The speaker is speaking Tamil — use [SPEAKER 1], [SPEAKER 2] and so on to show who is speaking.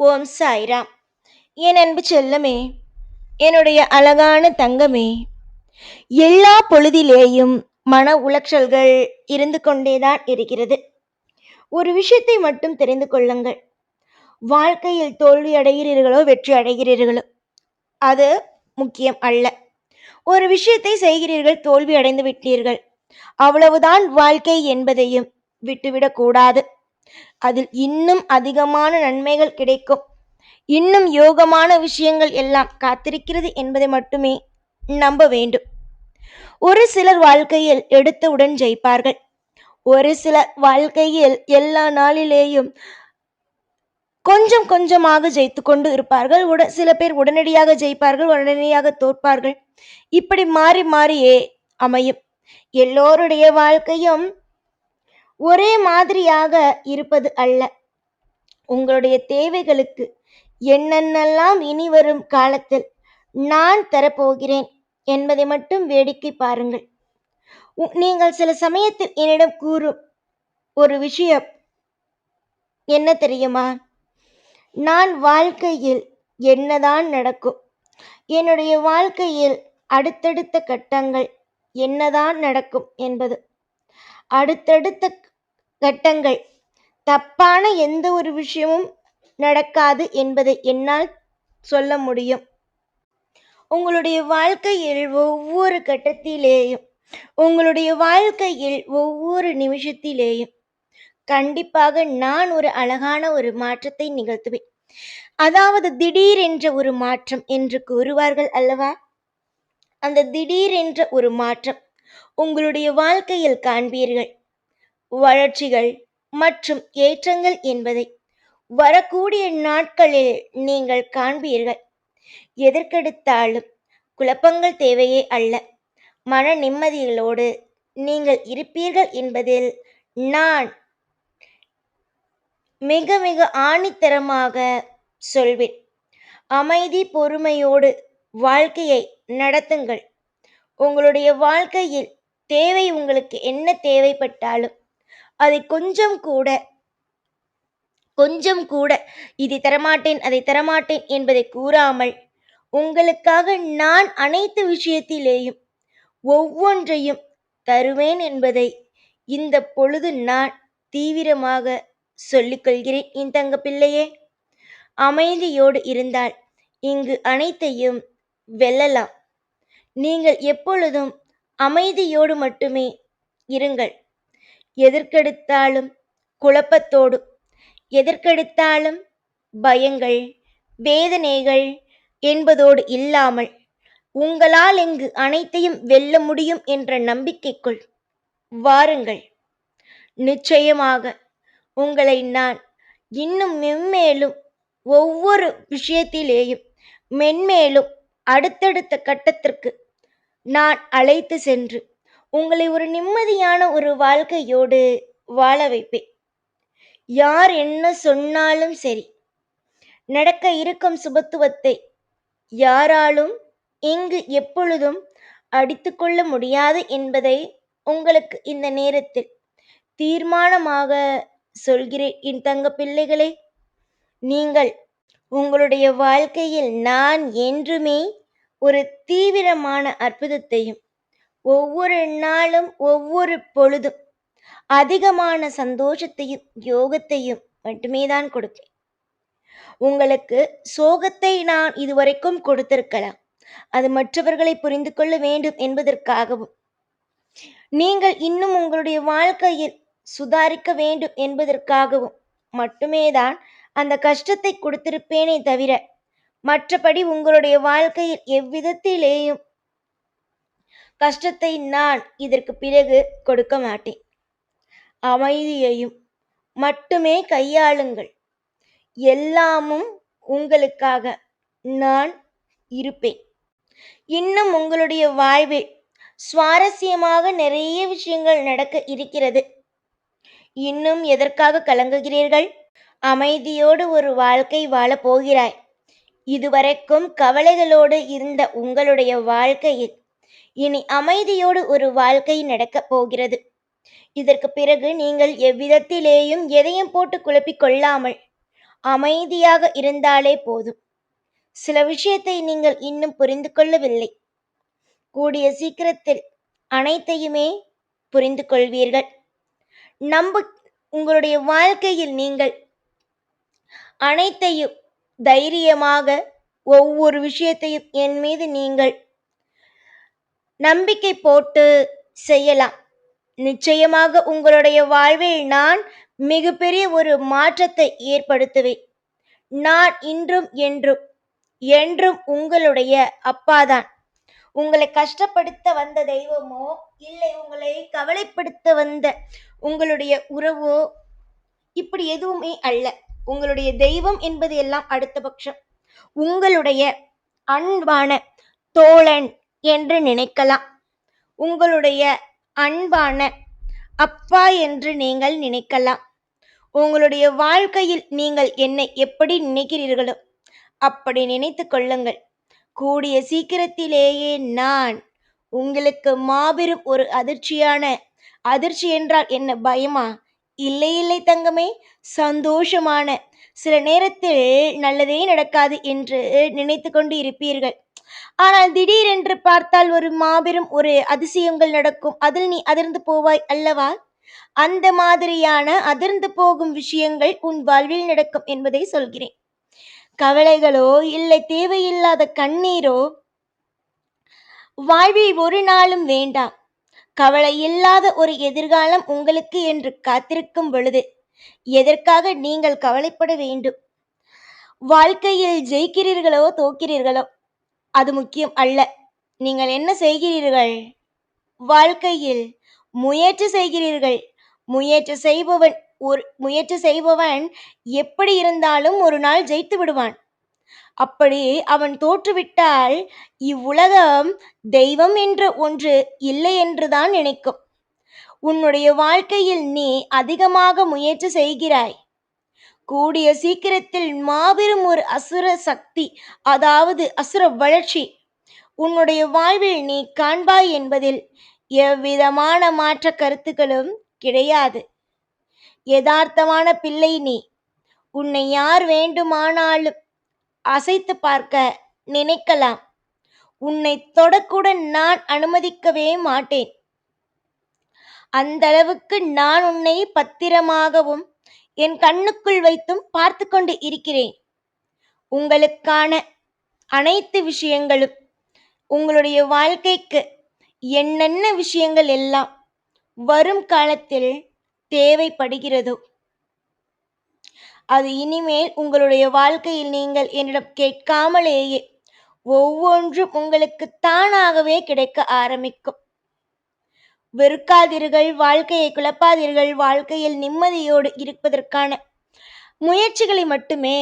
[SPEAKER 1] ஓம் சாய்ராம். என் அன்பு செல்லமே என்னுடைய அழகான தங்கமே எல்லா பொழுதிலேயும் மன உளைச்சல்கள் இருந்து கொண்டேதான் இருக்கிறது. ஒரு விஷயத்தை மட்டும் தெரிந்து கொள்ளுங்கள். வாழ்க்கையில் தோல்வி அடைகிறீர்களோ வெற்றி அடைகிறீர்களோ அது முக்கியம் அல்ல. ஒரு விஷயத்தை செய்கிறீர்கள் தோல்வி அடைந்து விட்டீர்கள். அவ்வளவுதான் வாழ்க்கை என்பதையும் விட்டுவிடக்கூடாது அதில் இன்னும் அதிகமான நன்மைகள் கிடைக்கும். இன்னும் யோகமான விஷயங்கள் எல்லாம் காத்திருக்கிறது என்பதை மட்டுமே நம்ப வேண்டும். ஒரு சிலர் வாழ்க்கையில் எடுத்தவுடன் ஜெயிப்பார்கள். ஒரு சிலர் வாழ்க்கையில் எல்லா நாளிலேயும் கொஞ்சம் கொஞ்சமாக ஜெயித்து கொண்டு இருப்பார்கள். உட சில பேர் உடனடியாக ஜெயிப்பார்கள் உடனடியாக தோற்பார்கள். இப்படி மாறி மாறியே அமையும். எல்லோருடைய வாழ்க்கையும் ஒரே மாதிரியாக இருப்பது அல்ல. உங்களுடைய தேவைகளுக்கு என்னென்னலாம் இனி வரும் காலத்தில் நான் தரப்போகிறேன் என்பதை மட்டும் வேடிக்கை பாருங்கள். உ- நீங்கள் சில சமயத்தில் என்னிடம் கூறும் ஒரு விஷயம் என்ன தெரியுமா? நான் வாழ்க்கையில் என்னதான் நடக்கும் என்னுடைய வாழ்க்கையில் அடுத்தடுத்த கட்டங்கள் என்னதான் நடக்கும் என்பது. அடுத்தடுத்த கட்டங்கள். தப்பான எந்த ஒரு விஷயமும் நடக்காது என்பதை என்னால் சொல்ல முடியும். உங்களுடைய வாழ்க்கையில் ஒவ்வொரு கட்டத்திலேயும் உங்களுடைய வாழ்க்கையில் ஒவ்வொரு நிமிஷத்திலேயும் கண்டிப்பாக நான் ஒரு அழகான ஒரு மாற்றத்தை நிகழ்த்துவேன். அதாவது திடீர் என்ற ஒரு மாற்றம் என்று கூறுவார்கள் அல்லவா? அந்த திடீர் என்ற ஒரு மாற்றம் உங்களுடைய வாழ்க்கையில் காண்பீர்கள். வளர்ச்சிகள் மற்றும் ஏற்றங்கள் என்பதை வரக்கூடிய நாட்களில் நீங்கள் காண்பீர்கள். எதற்கெடுத்தாலும் குழப்பங்கள் தேவையே அல்ல. மன நிம்மதிகளோடு நீங்கள் இருப்பீர்கள் என்பதில் நான் மிக மிக ஆணித்தரமாக சொல்வேன். அமைதி பொறுமையோடு வாழ்க்கையை நடத்துங்கள். உங்களுடைய வாழ்க்கையில் தேவை உங்களுக்கு என்ன தேவைப்பட்டாலும் அதை கொஞ்சம் கூட கொஞ்சம் கூட இதை தரமாட்டேன் அதை தரமாட்டேன் என்பதை கூறாமல் உங்களுக்காக நான் அனைத்து விஷயத்திலேயும் ஒவ்வொன்றையும் தருவேன் என்பதை இந்த பொழுது நான் தீவிரமாக சொல்லிக்கொள்கிறேன் என் தங்க பிள்ளையே அமைதியோடு இருந்தால் இங்கு அனைத்தையும் வெல்லலாம். நீங்கள் எப்பொழுதும் அமைதியோடு மட்டுமே இருங்கள். எதற்கெடுத்தாலும் குழப்பத்தோடு எதற்கெடுத்தாலும் பயங்கள் வேதனைகள் என்பதோடு இல்லாமல் உங்களால் இங்கு அனைத்தையும் வெல்ல முடியும் என்ற நம்பிக்கைக்குள் வாருங்கள். நிச்சயமாக உங்களை நான் இன்னும் மென்மேலும் ஒவ்வொரு விஷயத்திலேயும் மென்மேலும் அடுத்தடுத்த கட்டத்திற்கு நான் அழைத்து சென்று உங்களை ஒரு நிம்மதியான ஒரு வாழ்க்கையோடு வாழ வைப்பேன். யார் என்ன சொன்னாலும் சரி. நடக்க இருக்கும் சுபத்துவத்தை யாராலும் இங்கு எப்பொழுதும் அடித்துக்கொள்ள முடியாது என்பதை உங்களுக்கு இந்த நேரத்தில் தீர்மானமாக சொல்கிறேன். என் தங்க பிள்ளைகளே நீங்கள் உங்களுடைய வாழ்க்கையில் நான் என்றுமே ஒரு தீவிரமான அற்புதத்தையும் ஒவ்வொரு நாளும் ஒவ்வொரு பொழுதும் அதிகமான சந்தோஷத்தையும் யோகத்தையும் மட்டுமே தான் கொடுப்பேன் உங்களுக்கு சோகத்தை நான் இதுவரைக்கும் கொடுத்திருக்கலாம். அது மற்றவர்களை புரிந்து கொள்ள வேண்டும் என்பதற்காகவும் நீங்கள் இன்னும் உங்களுடைய வாழ்க்கையில் சுதாரிக்க வேண்டும் என்பதற்காகவும் மட்டுமே தான் அந்த கஷ்டத்தை கொடுத்திருப்பேனே தவிர மற்றபடி உங்களுடைய வாழ்க்கையில் எவ்விதத்திலேயும் கஷ்டத்தை நான் இதற்கு பிறகு கொடுக்க மாட்டேன். அமைதியையும் மட்டுமே கையாளுங்கள். எல்லாமும் உங்களுக்காக நான் இருப்பேன். இன்னும் உங்களுடைய வாழ்வில் சுவாரஸ்யமாக நிறைய விஷயங்கள் நடக்க இருக்கிறது. இன்னும் எதற்காக கலங்குகிறீர்கள்? அமைதியோடு ஒரு வாழ்க்கை வாழப் போகிறாய். இதுவரைக்கும் கவலைகளோடு இருந்த உங்களுடைய வாழ்க்கையில் இனி அமைதியோடு ஒரு வாழ்க்கை நடக்கப் போகிறது. இதற்கு பிறகு நீங்கள் எவ்விதத்திலேயும் எதையும் போட்டு குழப்பிக் கொள்ளாமல் அமைதியாக இருந்தாலே போதும். சில விஷயத்தை நீங்கள் இன்னும் புரிந்து கொள்ளவில்லை. கூடிய சீக்கிரத்தில் அனைத்தையுமே புரிந்து கொள்வீர்கள். நம்ப உங்களுடைய வாழ்க்கையில் நீங்கள் அனைத்தையும் தைரியமாக ஒவ்வொரு விஷயத்தையும் என் மீது நீங்கள் நம்பிக்கை போட்டு செய்யலாம். நிச்சயமாக உங்களுடைய வாழ்வில் நான் மிகப்பெரிய ஒரு மாற்றத்தை ஏற்படுத்துவேன். நான் இன்றும் என்றும் என்றும் உங்களுடைய அப்பாதான். உங்களை கஷ்டப்படுத்த வந்த தெய்வமோ இல்லை உங்களை கவலைப்படுத்த வந்த உங்களுடைய உறவோ இப்படி எதுவுமே அல்ல. உங்களுடைய தெய்வம் என்பது எல்லாம் அடுத்த பட்சம். உங்களுடைய அன்பான தோழன் என்று நினைக்கலாம். உங்களுடைய அன்பான அப்பா என்று நீங்கள் நினைக்கலாம். உங்களுடைய வாழ்க்கையில் நீங்கள் என்னை எப்படி நினைக்கிறீர்களோ அப்படி நினைத்து கொள்ளுங்கள். கூடிய சீக்கிரத்திலேயே நான் உங்களுக்கு மாபெரும் ஒரு அதிர்ச்சியான அதிர்ச்சி என்றால் என்ன பயமா? இல்லை இல்லை தங்கமே சந்தோஷமான. சில நேரத்தில் நல்லதே நடக்காது என்று நினைத்து கொண்டு இருப்பீர்கள். ஆனால் திடீரென்று பார்த்தால் ஒரு மாபெரும் ஒரு அதிசயங்கள் நடக்கும். அதில் நீ அதிர்ந்து போவாய் அல்லவா? அந்த மாதிரியான அதிர்ந்து போகும் விஷயங்கள் உன் வாழ்வில் நடக்கும் என்பதை சொல்கிறேன். கவலைகளோ இல்லை தேவையில்லாத கண்ணீரோ வாழ்வில் ஒரு நாளும் வேண்டாம். கவலை இல்லாத ஒரு எதிர்காலம் உங்களுக்கு என்று காத்திருக்கும் பொழுது எதற்காக நீங்கள் கவலைப்பட வேண்டும்? வாழ்க்கையில் ஜெயிக்கிறீர்களோ தோக்கிறீர்களோ அது முக்கியம் அல்ல. நீங்கள் என்ன செய்கிறீர்கள்? வாழ்க்கையில் முயற்சி செய்கிறீர்கள். முயற்சி செய்பவன் ஒரு முயற்சி செய்பவன் எப்படி இருந்தாலும் ஒரு நாள் ஜெயித்து விடுவான். அப்படி அவன் தோற்றுவிட்டால் இவ்வுலகம் தெய்வம் என்ற ஒன்று இல்லை என்றுதான் நினைக்கும். உன்னுடைய வாழ்க்கையில் நீ அதிகமாக முயற்சி செய்கிறாய். கூடிய சீக்கிரத்தில் மாபெரும் ஒரு அசுர சக்தி அதாவது அசுர வளர்ச்சி உன்னுடைய வாழ்வில் நீ காண்பாய் என்பதில் எவ்விதமான மாற்ற கருத்துக்களும் கிடையாது. யதார்த்தமான பிள்ளை நீ. உன்னை யார் வேண்டுமானாலும் அசைத்து பார்க்க நினைக்கலாம். உன்னை தொடக்கூட நான் அனுமதிக்கவே மாட்டேன். அந்த அளவுக்கு நான் உன்னை பத்திரமாகவும் என் கண்ணுக்குள் வைத்தும் பார்த்து கொண்டு இருக்கிறேன். உங்களுக்கான அனைத்து விஷயங்களும் உங்களுடைய வாழ்க்கைக்கு என்னென்ன விஷயங்கள் எல்லாம் வரும் காலத்தில் தேவைப்படுகிறதோ அது இனிமேல் உங்களுடைய வாழ்க்கையில் நீங்கள் என்னிடம் கேட்காமலேயே ஒவ்வொன்றும் உங்களுக்கு தானாகவே கிடைக்க ஆரம்பிக்கும். வெறுக்காதீர்கள் வாழ்க்கையை குழப்பாதீர்கள் வாழ்க்கையில் நிம்மதியோடு இருப்பதற்கான முயற்சிகளை மட்டுமே